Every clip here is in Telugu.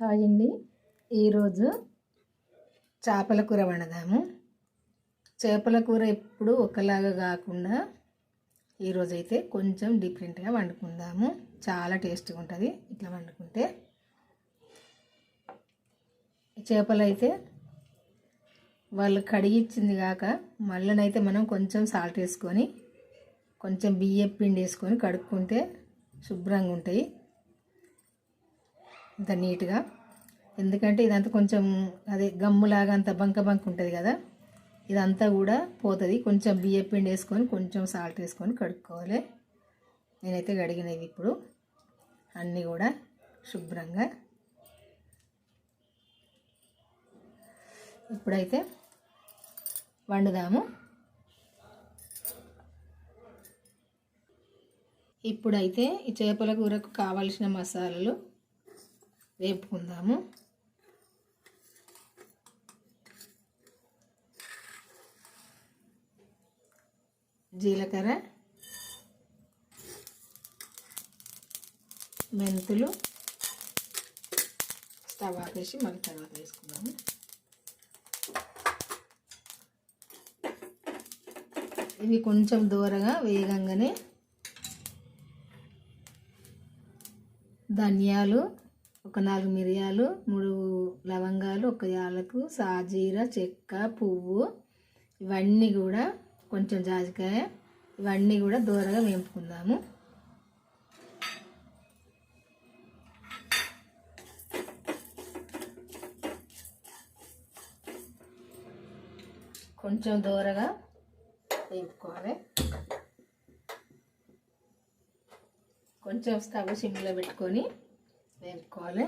హాయ్ అండి ఈరోజు చేపల కూర వండుదాము. చేపల కూర ఎప్పుడు ఒకలాగా కాకుండా ఈరోజు అయితే కొంచెం డిఫరెంట్గా వండుకుందాము. చాలా టేస్ట్గా ఉంటుంది ఇట్లా వండుకుంటే. చేపలు అయితే వాళ్ళు కడిగిచ్చింది కాక మళ్ళనైతే మనం కొంచెం సాల్ట్ వేసుకొని కొంచెం బియ్యం పిండి వేసుకొని కడుక్కుంటే శుభ్రంగా ఉంటాయి ఇంత నీట్గా. ఎందుకంటే ఇదంతా కొంచెం అదే గమ్ములాగా అంత బంక బంక ఉంటుంది కదా. ఇదంతా కూడా పోతుంది. కొంచెం బియ్య పిండి వేసుకొని కొంచెం సాల్ట్ వేసుకొని కడుక్కోవాలి. నేనైతే కడిగినవి ఇప్పుడు. అన్నీ కూడా శుభ్రంగా. ఇప్పుడైతే వండుదాము. ఇప్పుడైతే ఈ చేపల కూరకు కావలసిన మసాలాలు వేపుకుందాము. జీలకర్ర మెంతులు స్టవ్ ఆపేసి మళ్ళీ తర్వాత వేసుకుందాము. ఇవి కొంచెం దూరగా వేగంగానే ధనియాలు ఒక నాలుగు మిరియాలు మూడు లవంగాలు ఒక యాలకు సాజీర చెక్క పువ్వు. ఇవన్నీ కూడా కొంచెం జాజికాయ. ఇవన్నీ కూడా దూరగా వేపుకుందాము. కొంచెం దూరగా వేపుకోవాలి. కొంచెం స్టవ్ సిమ్లో పెట్టుకొని వేపుకోవాలి.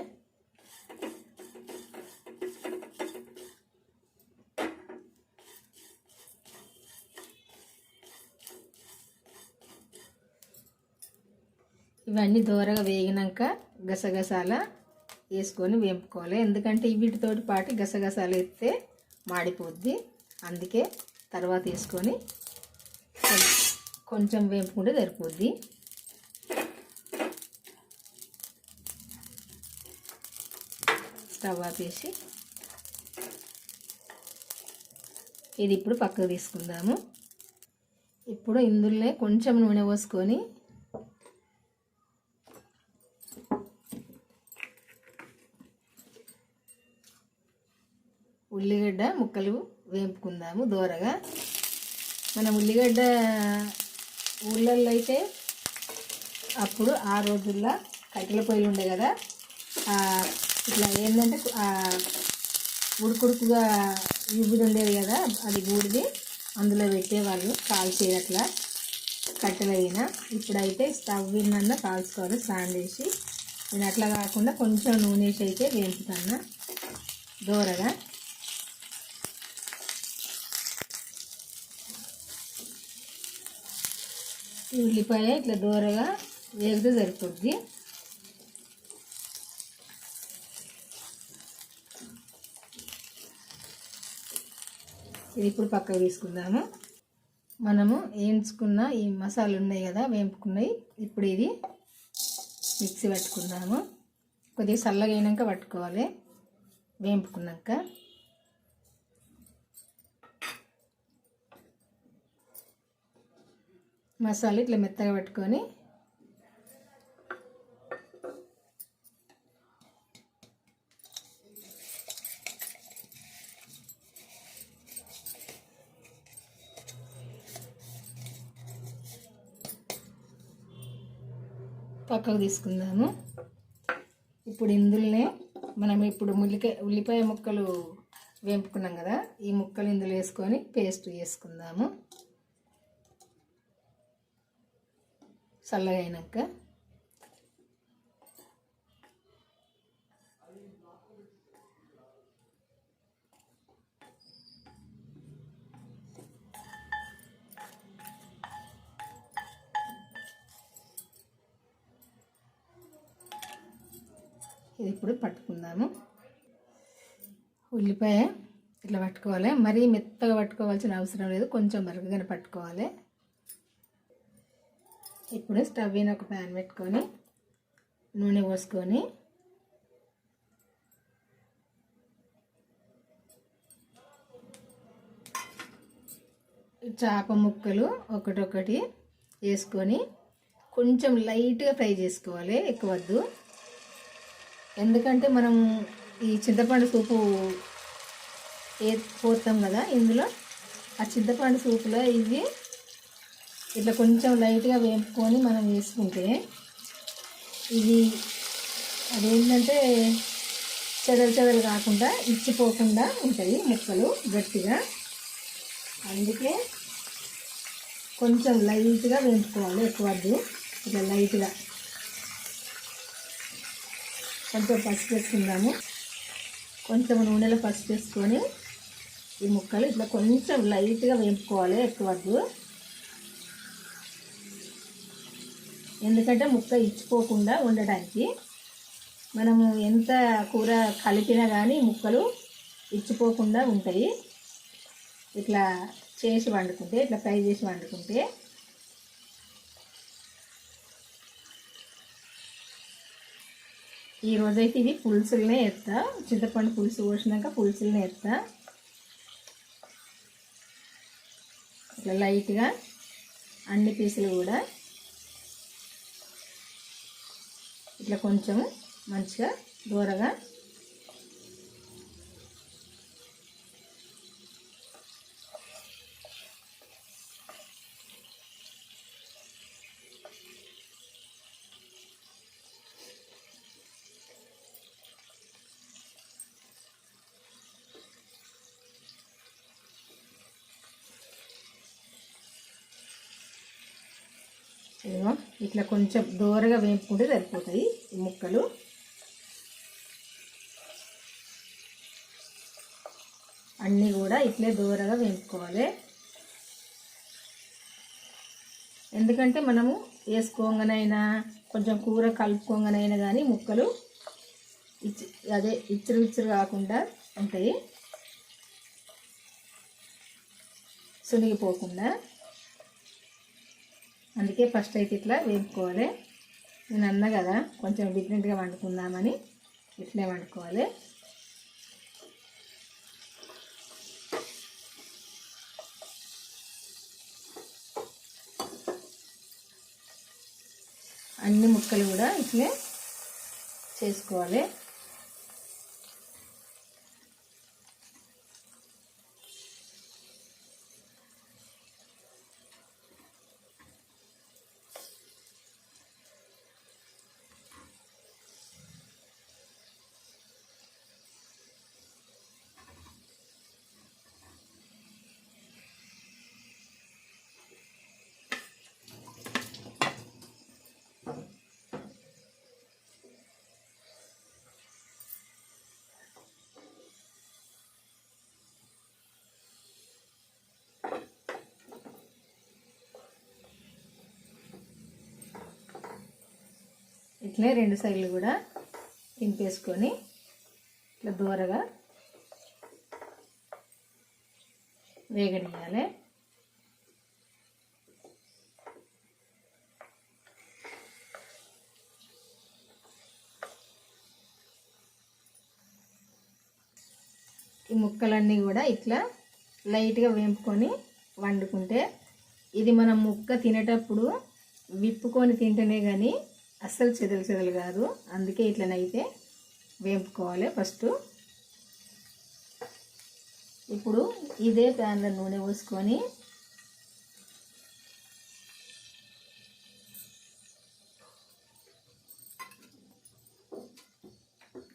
ఇవన్నీ దూరగా వేగినాక గసగసాల వేసుకొని వేపుకోవాలి. ఎందుకంటే వీటితోటి పాటు గసగసాలు వేస్తే మాడిపోద్ది. అందుకే తర్వాత వేసుకొని కొంచెం వేపుకుంటే సరిపోద్ది. స్టవ్ ఆపేసి ఇది ఇప్పుడు పక్కకు తీసుకుందాము. ఇప్పుడు ఇందులో కొంచెం నూనె పోసుకొని ఉల్లిగడ్డ ముక్కలు వేపుకుందాము దూరగా. మనం ఉల్లిగడ్డ ఊళ్ళల్లో అయితే అప్పుడు ఆ రోజుల్లో కట్టెల పొయ్యిలు ఉండే కదా ఇట్లా ఏంటంటే ఉడుకుడుకుగా యూబుది ఉండేది కదా అది బూడిది అందులో పెట్టేవాళ్ళు కాల్చేది అట్లా కట్టెలైనా ఇప్పుడైతే స్టవ్ విన్న కాల్చుకోవాలి స్టాండ్ వేసి నేను అట్లా కాకుండా కొంచెం నూనె వేసి అయితే వేపుతాను దూరగా. ఉల్లిపాయ ఇట్లా దూరగా వేగితే సరిపోద్ది. ఇది ఇప్పుడు పక్కకు తీసుకుందాము. మనము వేయించుకున్న ఈ మసాలాలు ఉన్నాయి కదా వేపుకున్నాయి ఇప్పుడు ఇది మిక్సీ పట్టుకుందాము. కొద్దిగా చల్లగా అయినాక పట్టుకోవాలి. వేపుకున్నాక. మసాలా ఇట్లా మెత్తగా పట్టుకొని పక్కకు తీసుకుందాము. ఇప్పుడు ఇందులోనే మనం ఇప్పుడు ముల్లికాయ ఉల్లిపాయ ముక్కలు వేపుకున్నాం కదా ఈ ముక్కలు ఇందులో వేసుకొని పేస్ట్ చేసుకుందాము. చల్లగా అయినాక ఇప్పుడు పట్టుకుందాము. ఉల్లిపాయ ఇట్లా పట్టుకోవాలి. మరీ మెత్తగా పట్టుకోవాల్సిన అవసరం లేదు. కొంచెం మరుగుగానే పట్టుకోవాలి. ఇప్పుడు స్టవ్ అయిన ఒక ప్యాన్ పెట్టుకొని నూనె పోసుకొని చేప ముక్కలు ఒకటొకటి వేసుకొని కొంచెం లైట్గా ఫ్రై చేసుకోవాలి. ఎక్కువద్దు ఎందుకంటే మనం ఈ చింతపండు సూపు ఏ పోతాం కదా ఇందులో ఆ చింతపండు సూపులో ఇవి ఇట్లా కొంచెం లైట్గా వేపుకొని మనం వేసుకుంటే ఇది అదేంటంటే చెదలు చెదలు కాకుండా ఇచ్చిపోకుండా ఉంటాయి ముక్కలు గట్టిగా. అందుకే కొంచెం లైట్గా వేయించుకోవాలి ఎక్కువ వద్దు. ఇట్లా లైట్గా కొంచెం పసుపు వేసుకుందాము. కొంచెం నూనెలో పసుపు వేసుకొని ఈ ముక్కలు ఇట్లా కొంచెం లైట్గా వేపుకోవాలి ఎక్కువ వద్దు. ఎందుకంటే ముక్క ఇచ్చిపోకుండా ఉండడానికి మనము ఎంత కూర కలిపినా కానీ ముక్కలు ఇచ్చిపోకుండా ఉంటాయి. ఇట్లా చేసి వండుకుంటే ఇట్లా ఫ్రై చేసి వండుకుంటే ఈ రోజైతే ఇది పులుసులనే ఎత్తా. చింతపండు పులుసు పోసినాక పులుసులనే ఎత్తా. ఇట్లా లైట్గా అన్ని పీసులు కూడా ఇట్లా కొంచెం మంచిగా దూరగా ఏమో ఇట్లా కొంచెం దూరగా వేపుకుంటే సరిపోతాయి ఈ ముక్కలు. అన్నీ కూడా ఇట్లే దూరగా వేపుకోవాలి. ఎందుకంటే మనము వేసుకోగానైనా కొంచెం కూర కలుపుకోగానైనా కానీ ముక్కలు ఇచ్చి అదే ఇచ్చురు ఇచ్చురు కాకుండా ఉంటాయి. సునిగిపోకుండా. అందుకే ఫస్ట్ అయితే ఇట్లా వేపుకోవాలి. నేను అన్నా కదా కొంచెం డిఫరెంట్గా వండుకుందామని ఇట్లే వండుకోవాలి. అన్ని ముక్కలు కూడా ఇట్లే చేసుకోవాలి. ఇట్లే రెండు సైడ్లు కూడా తింపేసుకొని ఇట్లా దూరగా వేగనియాలి ఈ ముక్కలన్నీ కూడా ఇట్లా లైట్గా వేంపుకొని వండుకుంటే ఇది మనం ముక్క తినేటప్పుడు విప్పుకొని తింటేనే కానీ అస్సలు చెదలు చెదలు కాదు. అందుకే ఇట్లనైతే వేపుకోవాలి ఫస్ట్. ఇప్పుడు ఇదే ప్యాన్లో నూనె పోసుకొని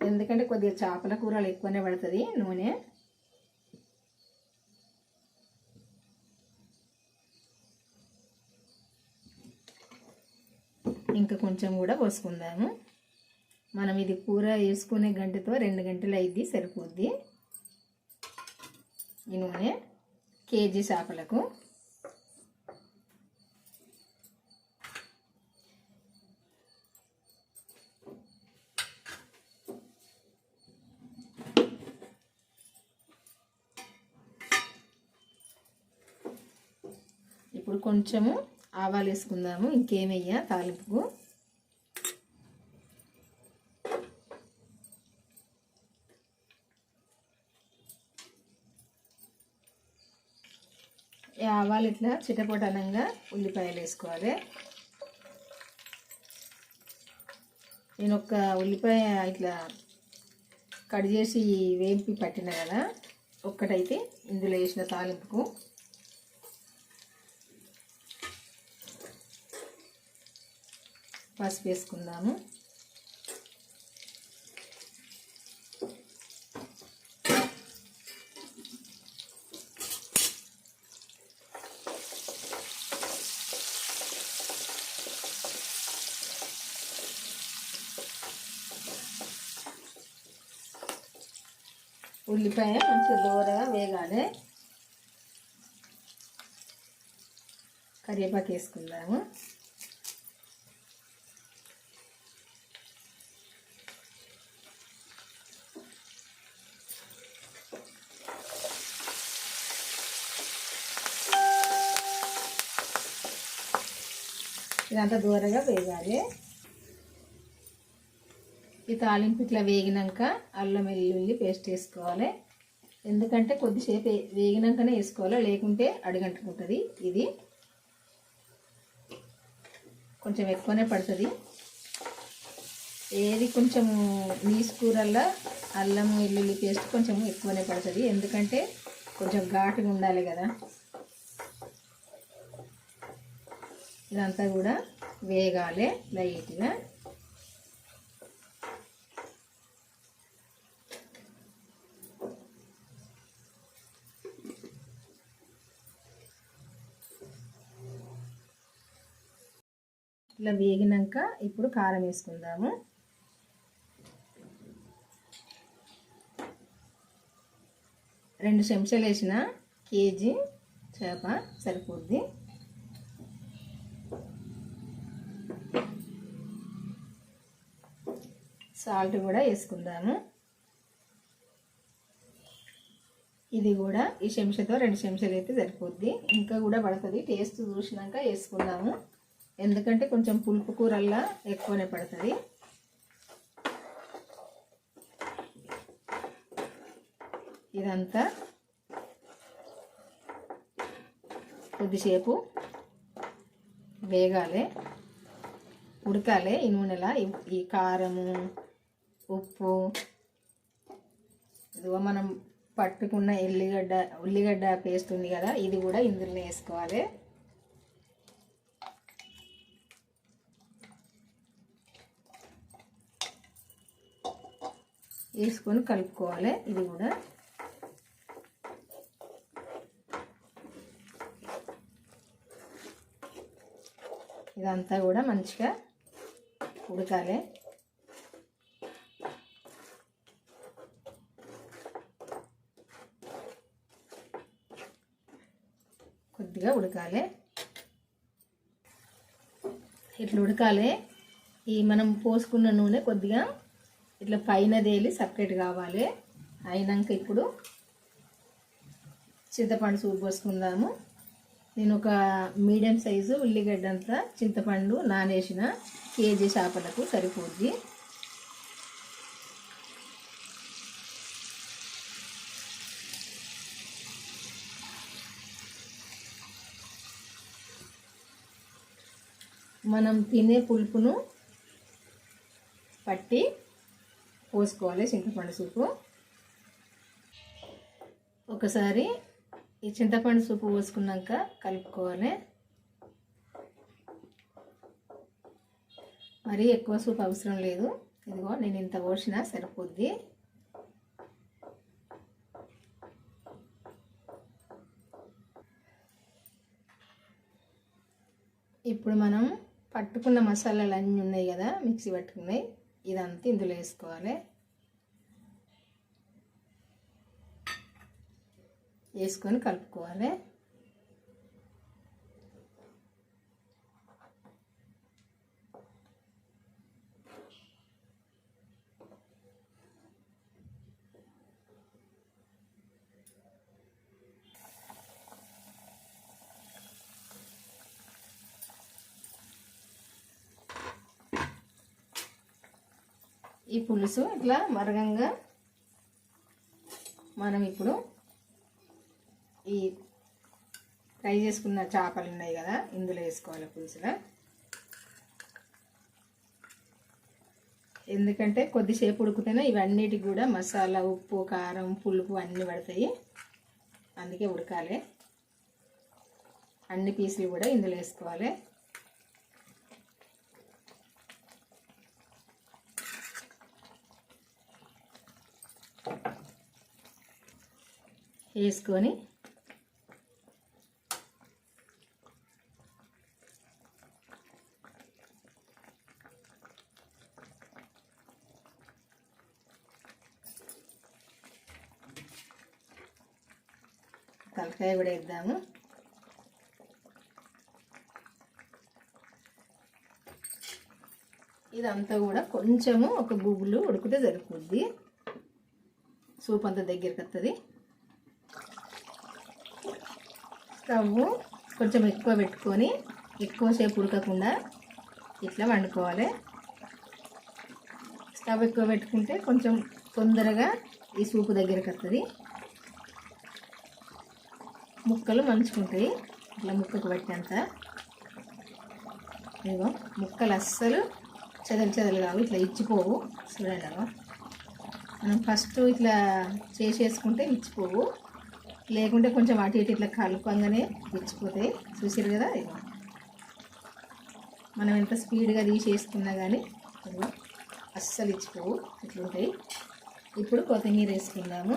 ఎందుకంటే కొద్దిగా చేపల కూరలు ఎక్కువనే పడుతుంది నూనె. ఇంకా కొంచెం కూడా పోసుకుందాము. మనం ఇది కూర వేసుకునే గంటతో రెండు గంటలు అయింది సరిపోద్ది. ఈ నూనె కేజీ చేపలకు. ఇప్పుడు కొంచెము ఆవాలు వేసుకుందాము ఇంకేమయ్యా తాలింపుకు. ఆవాలు ఇట్లా చిటపటనంగా ఉల్లిపాయలు వేసుకోవాలి. నేను ఒక ఉల్లిపాయ ఇట్లా కట్ చేసి వేంపి పట్టిన కదా ఒక్కటైతే ఇందులో వేసిన తాలింపుకు. పసుపు వేసుకుందాము. ఉల్లిపాయ మంచిగా దూరగా వేగాలి. కరివేపాకు వేసుకుందాము. ఇదంతా దూరగా వేగాలి. ఈ తాలింపు ఇట్లా వేగినాక అల్లం వెల్లుల్లి పేస్ట్ వేసుకోవాలి. ఎందుకంటే కొద్దిసేపు వేగినాకనే వేసుకోవాలి. లేకుంటే అడిగంటుకుంటుంది ఇది. కొంచెం ఎక్కువనే పడుతుంది. ఏది కొంచెం నీసు కూరల్లో అల్లం వెల్లుల్లి పేస్ట్ కొంచెం ఎక్కువనే పడుతుంది. ఎందుకంటే కొంచెం ఘాటుగా ఉండాలి కదా. ఇదంతా కూడా వేగాలి లైట్గా. ఇలా వేగినాక ఇప్పుడు కారం వేసుకుందాము. రెండు చెంచాలు వేసిన కేజీ చేప సరిపోద్ది. సాల్ట్ కూడా వేసుకుందాము. ఇది కూడా ఈ చెంచాతో రెండు చెంచాలు అయితే సరిపోద్ది. ఇంకా కూడా పడుతుంది. టేస్ట్ చూసినాక వేసుకుందాము. ఎందుకంటే కొంచెం పులుపు కూరల్లా ఎక్కువనే పడుతుంది. ఇదంతా కొద్దిసేపు వేగాలి ఉడకాలి ఈ నూనెలా. ఈ- ఈ కారము ఉప్పు. ఇదిగో మనం పట్టుకున్న ఎల్లిగడ్డ ఉల్లిగడ్డ పేస్ట్ ఉంది కదా ఇది కూడా ఇందులో వేసుకోవాలి. వేసుకొని కలుపుకోవాలి ఇది కూడా. ఇదంతా కూడా మంచిగా ఉడకాలి కొద్దిగా ఉడకాలి. ఇట్లా ఉడకాలి. ఈ మనం పోసుకున్న నూనె కొద్దిగా ఇట్లా పైన తేలి సపరేట్ కావాలి. అయినాక ఇప్పుడు చింతపండు సూప్ పోసుకుందాము. నేను ఒక మీడియం సైజు ఉల్లిగడ్డ అంతా చింతపండు నానేసిన కేజీ చేపలకు సరిపోద్ది. మనం తినే పులుపును పట్టి పోసుకోవాలి చింతపండు సూపు. ఒకసారి ఈ చింతపండు సూపు పోసుకున్నాక కలుపుకోవాలి. మరీ ఎక్కువ సూప్ అవసరం లేదు. ఇదిగో నేను ఇంత పోసినా సరిపోద్ది. ఇప్పుడు మనం పట్టుకున్న మసాలాలు అన్నీ ఉన్నాయి కదా మిక్సీ పట్టుకున్నాయి. ఇదంతా ఇందులో వేసుకోవాలి. వేసుకొని కలుపుకోవాలి. ఈ పులుసు ఇట్లా మరగంగా మనం ఇప్పుడు ఈ ఫ్రై చేసుకున్న చేపలు ఉన్నాయి కదా ఇందులో వేసుకోవాలి పులుసులో. ఎందుకంటే కొద్దిసేపు ఉడికితేనే ఇవన్నిటికి కూడా మసాలా ఉప్పు కారం పులుపు అన్నీ పడతాయి. అందుకే ఉడకాలి. అన్ని పీసులు కూడా ఇందులో వేసుకోవాలి. వేసుకొని తలకాయ కూడా వేద్దాము. ఇదంతా కూడా కొంచెము ఒక గుగ్గులు ఉడికితే సరిపోద్ది. సూప్ అంతా దగ్గరికి వస్తుంది స్టవ్ కొంచెం ఎక్కువ పెట్టుకొని ఎక్కువసేపు ఉడకకుండా ఇట్లా వండుకోవాలి. స్టవ్ ఎక్కువ పెట్టుకుంటే కొంచెం తొందరగా ఈ సూపు దగ్గరికి వస్తుంది ముక్కలు మంచుకుంటాయి. ఇట్లా ముక్కకు పెట్టేంత ఇదిగో ముక్కలు అస్సలు చెదలు చెదలు కావు. ఇట్లా ఇచ్చిపోవు. చూడండి మనం ఫస్ట్ ఇట్లా చేసేసుకుంటే ఇచ్చిపోవు. లేకుంటే కొంచెం అటు ఇటు ఇట్లా కలుపంగానే తెచ్చిపోతాయి చూసారు కదా మనం ఎంత స్పీడ్గా తీసేసుకున్నా కానీ అస్సలు ఇచ్చిపోవు. ఇట్లుంటాయి. ఇప్పుడు కొత్తిమీర వేసుకుందాము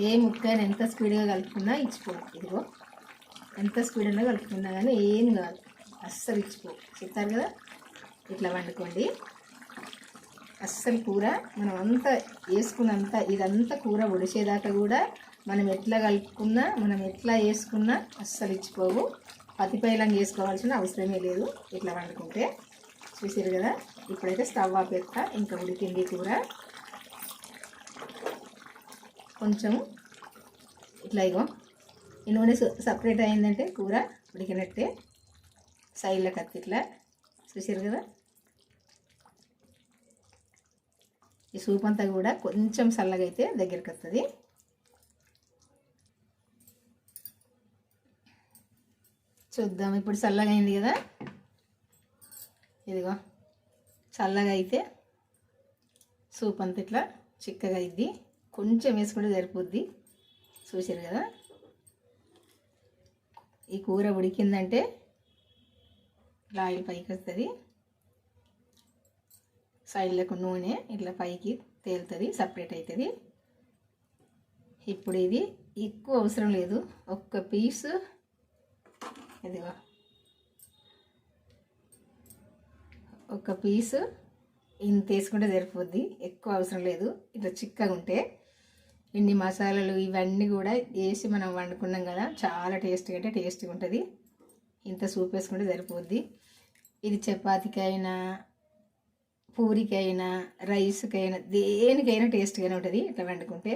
ఏ ముక్కని ఎంత స్పీడ్గా కలుపుకున్నా ఇచ్చిపోవు ఇదిగో ఎంత స్పీడ్గా కలుపుకున్నా కానీ ఏం కాదు. అస్సలు ఇచ్చిపోవు చెప్తారు కదా? ఇట్లా వండుకోండి. అస్సలు కూర మనం అంతా వేసుకున్నంత ఇదంతా కూర ఉడిచేదాకా కూడా మనం ఎట్లా కలుపుకున్నా మనం ఎట్లా వేసుకున్నా అస్సలు ఇచ్చిపోవు. పతిపైలంగా వేసుకోవాల్సిన అవసరమే లేదు ఇట్లా వండుకుంటే. చూసారు కదా? ఇప్పుడైతే స్టవ్ ఆపేస్తా ఇంకా ఉడికింది కూర. కొంచెం ఇట్లా ఇగో. ఈ నూనె సపరేట్ అయిందంటే కూర ఉడికినట్టే. సైడ్లో కత్తి ఇట్లా. చూసారు కదా? ఈ సూప్ అంతా కూడా కొంచెం చల్లగా అయితే దగ్గరికి వస్తుంది చూద్దాం ఇప్పుడు చల్లగా అయింది కదా? ఇదిగో. చల్లగా అయితే సూప్ అంతా ఇట్లా చిక్కగా అయింది కొంచెం వేసుకుంటే సరిపోద్ది. చూసారు కదా? ఈ కూర ఉడికిందంటే ఇట్లా ఆయిల్ పైకి వస్తుంది సైడ్లకు నూనె ఇట్లా పైకి తేలుతుంది సపరేట్ అవుతుంది ఇప్పుడు ఇది ఎక్కువ అవసరం లేదు. ఒక్క పీసు ఇదిగో. ఒక పీసు ఇంత వేసుకుంటే సరిపోద్ది. ఎక్కువ అవసరం లేదు. ఇట్లా చిక్కగా ఉంటే ఇన్ని మసాలాలు ఇవన్నీ కూడా వేసి మనం వండుకున్నాం కదా చాలా టేస్ట్గా అంటే టేస్ట్గా ఉంటుంది. ఇంత సూప్ వేసుకుంటే సరిపోద్ది. ఇది చపాతీకైనా పూరికైనా రైస్కైనా దేనికైనా టేస్ట్గానే ఉంటుంది ఇట్లా వండుకుంటే.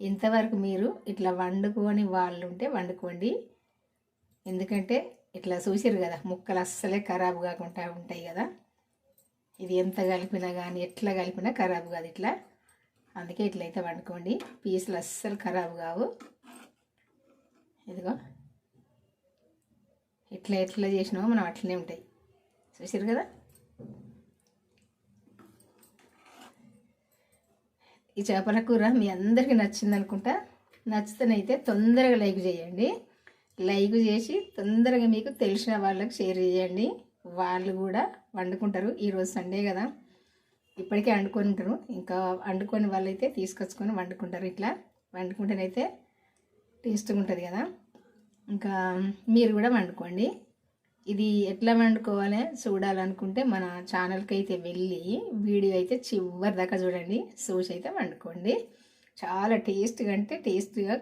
ఇంతవరకు మీరు ఇట్లా వండుకొని వాళ్ళు ఉంటే వండుకోండి. ఎందుకంటే ఇట్లా చూసారు కదా ముక్కలు అస్సలే ఖరాబ్ కాకుండా ఉంటాయి కదా. ఇది ఎంత కలిపినా కానీ ఎట్లా కలిపినా ఖరాబ్ కాదు ఇట్లా. అందుకే ఇట్లయితే వండుకోండి. పీసులు అస్సలు ఖరాబ్ కావు. ఇదిగో. ఇట్లా ఎట్లా చేసినామో మనం అట్లనే ఉంటాయి. చూసారు కదా? ఈ చేపల కూర మీ అందరికీ నచ్చింది అనుకుంటా. నచ్చితేనైతే తొందరగా లైక్ చేయండి. లైక్ చేసి తొందరగా మీకు తెలిసిన వాళ్ళకి షేర్ చేయండి. వాళ్ళు కూడా వండుకుంటారు. ఈరోజు సండే కదా. ఇప్పటికే వండుకొని ఉంటారు ఇంకా వండుకొని వాళ్ళైతే తీసుకొచ్చుకొని వండుకుంటారు. ఇట్లా వండుకుంటేనైతే టేస్ట్గా ఉంటుంది కదా. ఇంకా మీరు కూడా వండుకోండి. ఇది ఎట్లా వండుకోవాలి చూడాలనుకుంటే మన ఛానల్కి అయితే వెళ్ళి వీడియో అయితే చివరి దాకా చూడండి. చూసి అయితే వండుకోండి. చాలా టేస్ట్గా అంటే టేస్ట్గా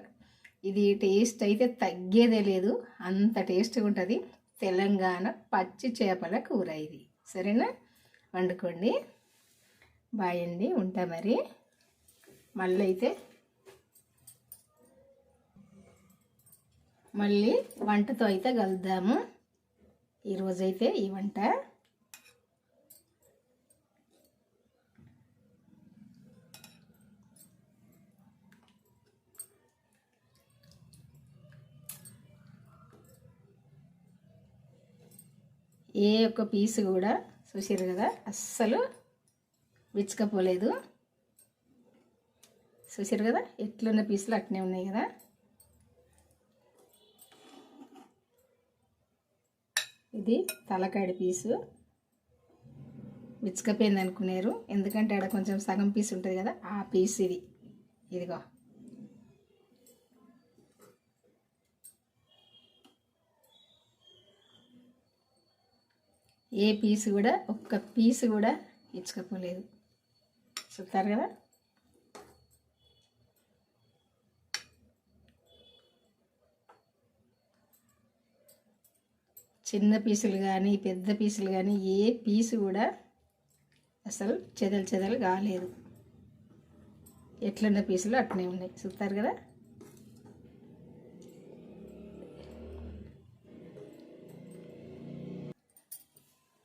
ఇది టేస్ట్ అయితే తగ్గేదే లేదు. అంత టేస్ట్గా ఉంటుంది. తెలంగాణ పచ్చి చేపల కూర ఇది. సరేనా? వండుకోండి. బాయ్ అండి ఉంటా మరి. మళ్ళీ అయితే మళ్ళీ వంటతో అయితే కలుద్దాము. ఈరోజైతే ఈ వంట. ఏ ఒక్క పీసు కూడా చూసారు కదా అస్సలు విచ్చుకపోలేదు. చూసారు కదా? ఎట్లున్న పీసులు అట్నే ఉన్నాయి కదా? ఇది తలకాడి పీసు. విచ్చుకపోయింది అనుకున్నారు. ఎందుకంటే ఆడ కొంచెం సగం పీస్ ఉంటుంది కదా ఆ పీస్ ఇది. ఇదిగో. ఏ పీసు కూడా ఒక్క పీసు కూడా ఇచ్చుకపోలేదు చూస్తారు కదా? చిన్న పీసులు కానీ పెద్ద పీసులు కానీ ఏ పీసు కూడా అసలు చెదలు చెదలు కాలేదు. ఎట్లున్న పీసులు అట్నే ఉన్నాయి. చూస్తారు కదా?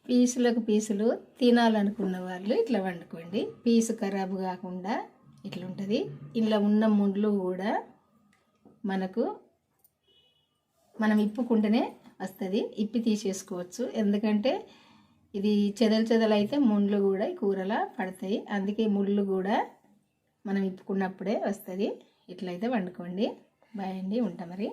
పీసులకు పీసులు తినాలనుకున్న వాళ్ళు ఇట్లా వండుకోండి. పీసు ఖరాబు కాకుండా ఇట్లా ఉంటుంది ఇంట్లో ఉన్న ముండ్లు కూడా మనకు మనం ఇప్పుకుంటేనే వస్తుంది. ఇప్పి తీసేసుకోవచ్చు. ఎందుకంటే ఇది చెదలు చెదలు అయితే ముండ్లు కూడా ఈ కూరలా పడతాయి. అందుకే ముళ్ళు కూడా మనం ఇప్పుకున్నప్పుడే వస్తుంది. ఇట్లయితే వండుకోండి. బాయ్ అండి. ఉంటా మరి.